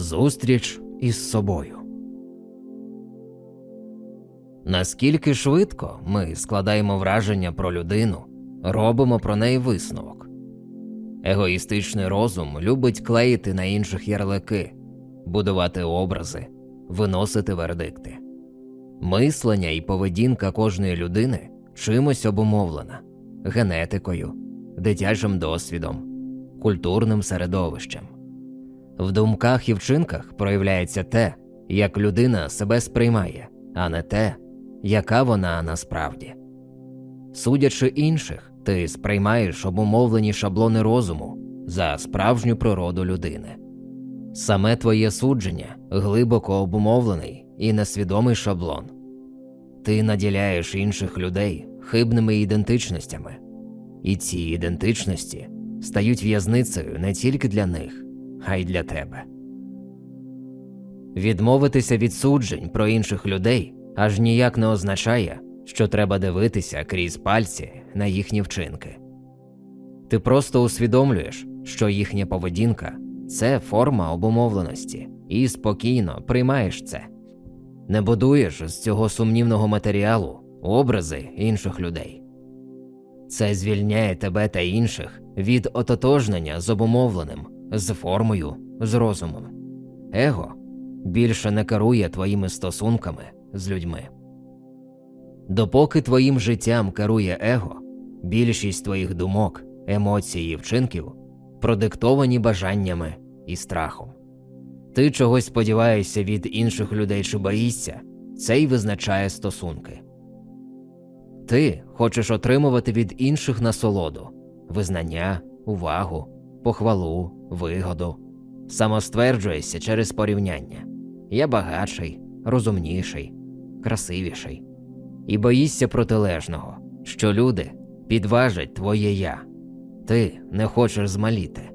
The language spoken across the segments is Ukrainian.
Зустріч із собою. Наскільки швидко ми складаємо враження про людину, робимо про неї висновок. Егоїстичний розум любить клеїти на інших ярлики, будувати образи, виносити вердикти. Мислення і поведінка кожної людини чимось обумовлена генетикою, дитячим досвідом, культурним середовищем. В думках і вчинках проявляється те, як людина себе сприймає, а не те, яка вона насправді. Судячи інших, ти сприймаєш обумовлені шаблони розуму за справжню природу людини. Саме твоє судження глибоко обумовлений і несвідомий шаблон. Ти наділяєш інших людей хибними ідентичностями, і ці ідентичності стають в'язницею не тільки для них, а для тебе. Відмовитися від суджень про інших людей аж ніяк не означає, що треба дивитися крізь пальці на їхні вчинки. Ти просто усвідомлюєш, що їхня поведінка це форма обумовленості, і спокійно приймаєш це. Не будуєш з цього сумнівного матеріалу образи інших людей. Це звільняє тебе та інших від ототожнення з обумовленим, з формою, з розумом. Его більше не керує твоїми стосунками з людьми. Допоки твоїм життям керує его, більшість твоїх думок, емоцій і вчинків продиктовані бажаннями і страхом. Ти чогось сподіваєшся від інших людей чи боїшся, це й визначає стосунки. Ти хочеш отримувати від інших насолоду, визнання, увагу, похвалу, вигоду, самостверджуєшся через порівняння. Я багатший, розумніший, красивіший. І боїшся протилежного, що люди підважать твоє я. Ти не хочеш змаліти.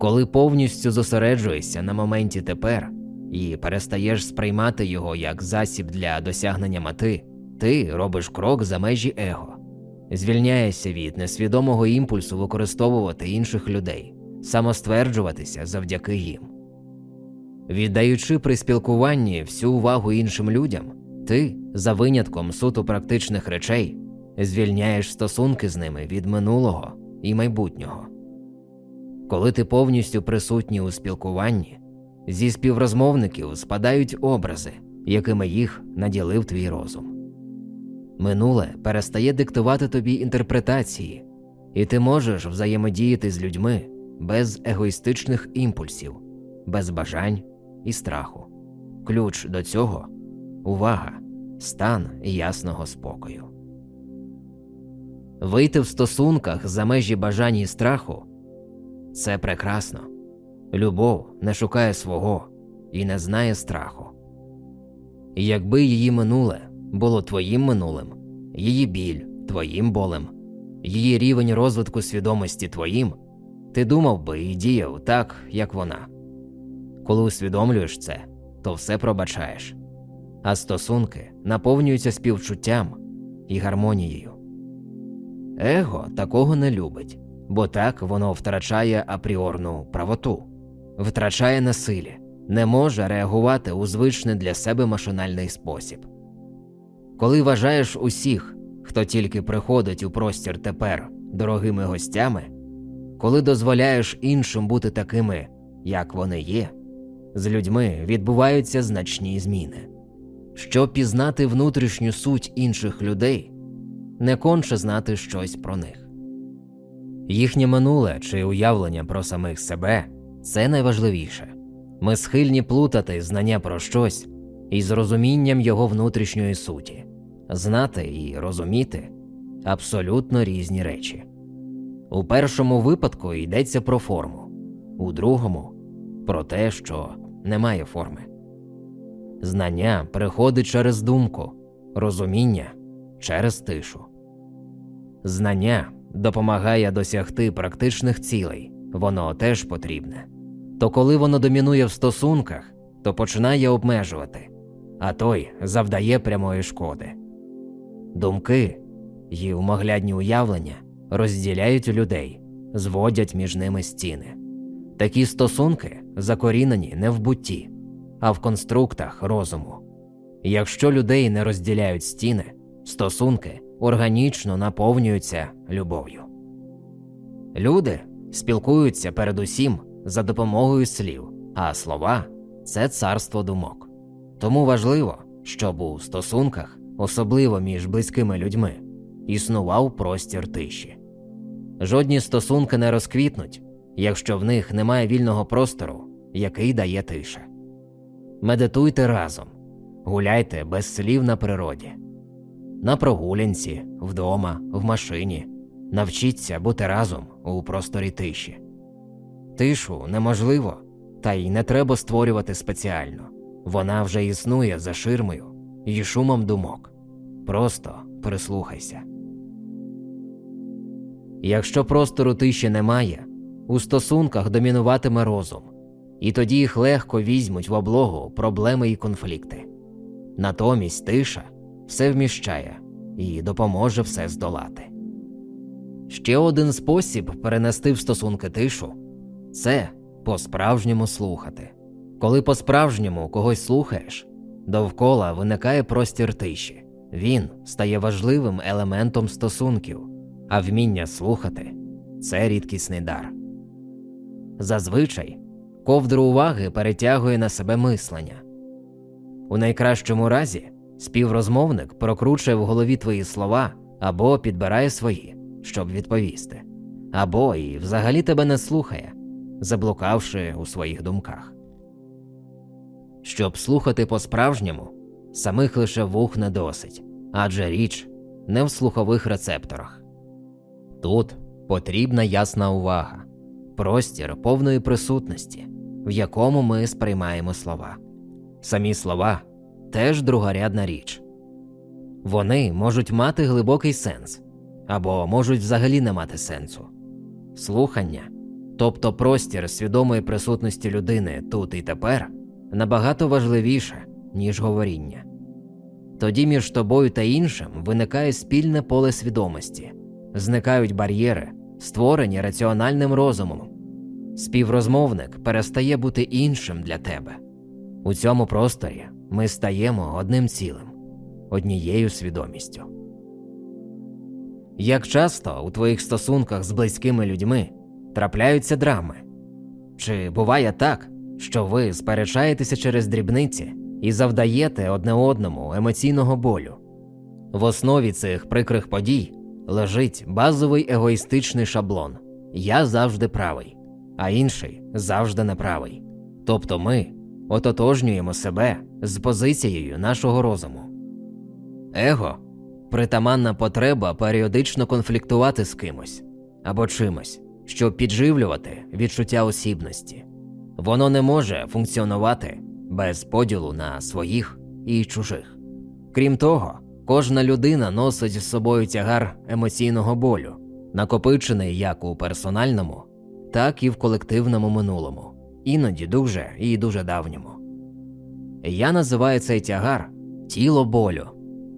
Коли повністю зосереджуєшся на моменті тепер і перестаєш сприймати його як засіб для досягнення мети, ти робиш крок за межі его, звільняєшся від несвідомого імпульсу використовувати інших людей, самостверджуватися завдяки їм. Віддаючи при спілкуванні всю увагу іншим людям, ти, за винятком суто практичних речей, звільняєш стосунки з ними від минулого і майбутнього. Коли ти повністю присутній у спілкуванні, зі співрозмовників спадають образи, якими їх наділив твій розум. Минуле перестає диктувати тобі інтерпретації, і ти можеш взаємодіяти з людьми без егоїстичних імпульсів, без бажань і страху. Ключ до цього увага, стан ясного спокою. Вийти в стосунках за межі бажань і страху це прекрасно. Любов не шукає свого і не знає страху. І якби її минуле було твоїм минулим, її біль твоїм болем, її рівень розвитку свідомості твоїм, ти думав би і діяв так, як вона. Коли усвідомлюєш це, то все пробачаєш, а стосунки наповнюються співчуттям і гармонією. Его такого не любить, бо так воно втрачає апріорну правоту, втрачає на силі, не може реагувати у звичний для себе машинальний спосіб. Коли вважаєш усіх, хто тільки приходить у простір тепер дорогими гостями, коли дозволяєш іншим бути такими, як вони є, з людьми відбуваються значні зміни. Щоб пізнати внутрішню суть інших людей, не конче знати щось про них. Їхнє минуле чи уявлення про самих себе це найважливіше. Ми схильні плутати знання про щось із розумінням його внутрішньої суті, знати і розуміти абсолютно різні речі. У першому випадку йдеться про форму, у другому про те, що немає форми. Знання приходить через думку, розуміння через тишу. Знання допомагає досягти практичних цілей, воно теж потрібне. То коли воно домінує в стосунках, то починає обмежувати, а той завдає прямої шкоди. Думки і умоглядні уявлення розділяють людей, зводять між ними стіни. Такі стосунки закорінені не в бутті, а в конструктах розуму. Якщо людей не розділяють стіни, стосунки органічно наповнюються любов'ю. Люди спілкуються передусім за допомогою слів, а слова це царство думок. Тому важливо, щоб у стосунках, особливо між близькими людьми, існував простір тиші. Жодні стосунки не розквітнуть, якщо в них немає вільного простору, який дає тиша. Медитуйте разом, гуляйте без слів на природі, на прогулянці, вдома, в машині. Навчіться бути разом у просторі тиші. Тишу неможливо, та й не треба створювати спеціально. Вона вже існує за ширмою і шумом думок. Просто прислухайся. Якщо простору тиші немає, у стосунках домінуватиме розум, і тоді їх легко візьмуть в облогу проблеми і конфлікти. Натомість тиша все вміщає і допоможе все здолати. Ще один спосіб перенести в стосунки тишу це по-справжньому слухати. Коли по-справжньому когось слухаєш, довкола виникає простір тиші. Він стає важливим елементом стосунків, а вміння слухати це рідкісний дар. Зазвичай ковдру уваги перетягує на себе мислення. У найкращому разі співрозмовник прокручує в голові твої слова або підбирає свої, щоб відповісти, або і взагалі тебе не слухає, заблукавши у своїх думках. Щоб слухати по-справжньому, самих лише вух не досить, адже річ не в слухових рецепторах. Тут потрібна ясна увага, простір повної присутності, в якому ми сприймаємо слова. Самі слова теж другорядна річ. Вони можуть мати глибокий сенс або можуть взагалі не мати сенсу. Слухання, тобто простір свідомої присутності людини тут і тепер, набагато важливіше, ніж говоріння. Тоді між тобою та іншим виникає спільне поле свідомості, зникають бар'єри, створені раціональним розумом. Співрозмовник перестає бути іншим для тебе. У цьому просторі ми стаємо одним цілим, однією свідомістю. Як часто у твоїх стосунках з близькими людьми трапляються драми? Чи буває так, що ви сперечаєтеся через дрібниці і завдаєте одне одному емоційного болю? В основі цих прикрих подій лежить базовий егоїстичний шаблон Я завжди правий, а інший завжди неправий. Тобто ми ототожнюємо себе з позицією нашого розуму. Его притаманна потреба періодично конфліктувати з кимось або чимось, щоб підживлювати відчуття осібності. Воно не може функціонувати без поділу на своїх і чужих. Крім того, кожна людина носить з собою тягар емоційного болю, накопичений як у персональному, так і в колективному минулому, іноді дуже і дуже давньому. Я називаю цей тягар тіло болю.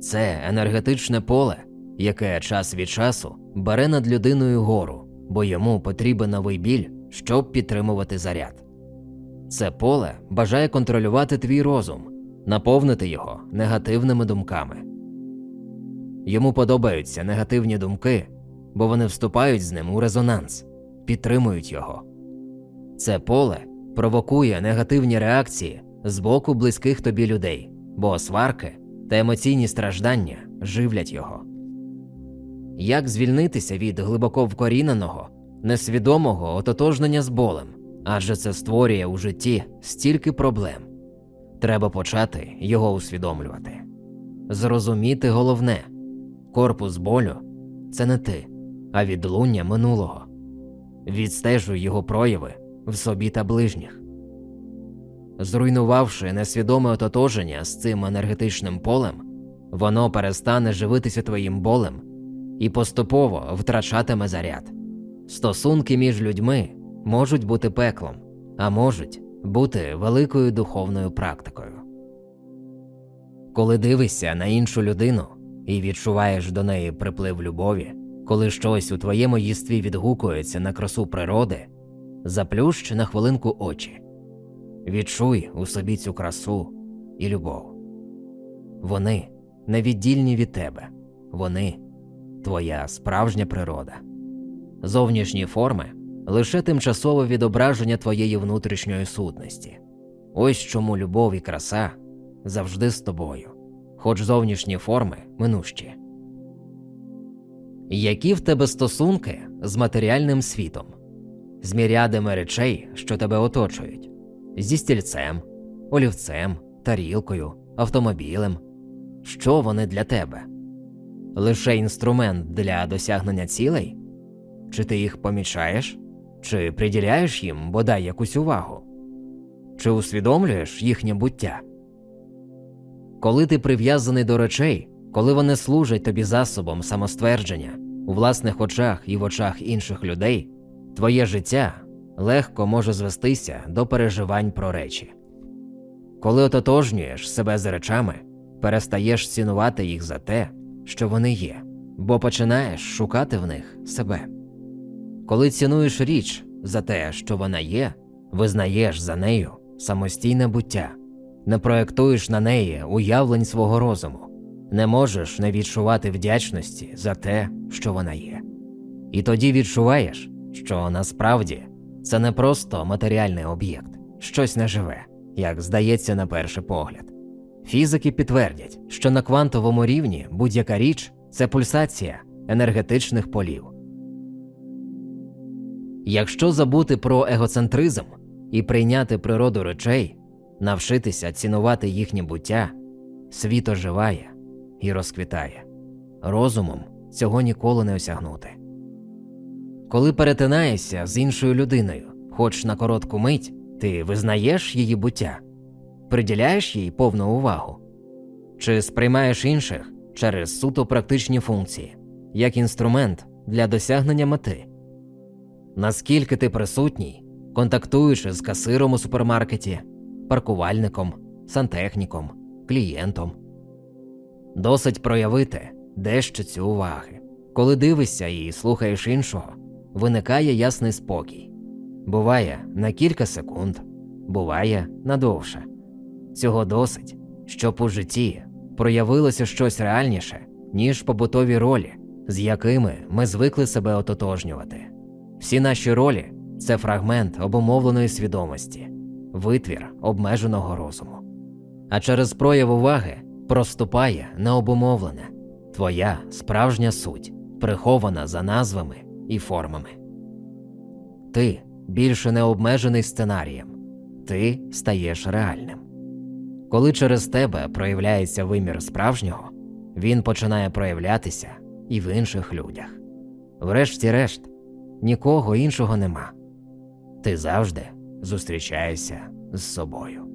Це енергетичне поле, яке час від часу бере над людиною гору, бо йому потрібен новий біль, щоб підтримувати заряд. Це поле бажає контролювати твій розум, наповнити його негативними думками. Йому подобаються негативні думки, бо вони вступають з ним у резонанс, підтримують його. Це поле провокує негативні реакції з боку близьких тобі людей, бо сварки та емоційні страждання живлять його. Як звільнитися від глибоко вкоріненого, несвідомого ототожнення з болем, адже це створює у житті стільки проблем. Треба почати його усвідомлювати. Зрозуміти головне корпус болю це не ти, а відлуння минулого. Відстежуй його прояви в собі та ближніх. Зруйнувавши несвідоме ототоження з цим енергетичним полем, воно перестане живитися твоїм болем і поступово втрачатиме заряд. Стосунки між людьми можуть бути пеклом, а можуть бути великою духовною практикою. Коли дивишся на іншу людину і відчуваєш до неї приплив любові, коли щось у твоєму єстві відгукується на красу природи, Заплющ на хвилинку очі. Відчуй у собі цю красу і любов. Вони невіддільні від тебе, вони твоя справжня природа. Зовнішні форми лише тимчасове відображення твоєї внутрішньої сутності. Ось чому любов і краса завжди з тобою, хоч зовнішні форми минущі. Які в тебе стосунки з матеріальним світом, з мірядами речей, що тебе оточують, зі стільцем, олівцем, тарілкою, автомобілем? Що вони для тебе? Лише інструмент для досягнення цілей? Чи ти їх помічаєш? Чи приділяєш їм бодай якусь увагу? Чи усвідомлюєш їхнє буття? Коли ти прив'язаний до речей, коли вони служать тобі засобом самоствердження у власних очах і в очах інших людей, твоє життя легко може звестися до переживань про речі. Коли ототожнюєш себе з речами, перестаєш цінувати їх за те, що вони є, бо починаєш шукати в них себе. Коли цінуєш річ за те, що вона є, визнаєш за нею самостійне буття, не проєктуєш на неї уявлень свого розуму, не можеш не відчувати вдячності за те, що вона є. І тоді відчуваєш, що насправді це не просто матеріальний об'єкт, щось неживе, як здається на перший погляд. Фізики підтвердять, що на квантовому рівні будь-яка річ це пульсація енергетичних полів. Якщо забути про егоцентризм і прийняти природу речей, навчитися цінувати їхнє буття, світ оживає і розквітає. Розумом цього ніколи не осягнути. Коли перетинаєшся з іншою людиною, хоч на коротку мить, ти визнаєш її буття, приділяєш їй повну увагу, чи сприймаєш інших через суто практичні функції, як інструмент для досягнення мети. Наскільки ти присутній, контактуючи з касиром у супермаркеті, паркувальником, сантехніком, клієнтом. Досить проявити дещо цю уваги. Коли дивишся і слухаєш іншого, виникає ясний спокій. Буває на кілька секунд, буває надовше. Цього досить, щоб у житті проявилося щось реальніше, ніж побутові ролі, з якими ми звикли себе ототожнювати. Всі наші ролі це фрагмент обумовленої свідомості, витвір обмеженого розуму. А через прояв уваги проступає необумовлене, твоя справжня суть, прихована за назвами і формами. Ти більше не обмежений сценарієм, ти стаєш реальним. Коли через тебе проявляється вимір справжнього, він починає проявлятися і в інших людях. Врешті-решт, нікого іншого нема. Ти завжди зустрічаєшся з собою.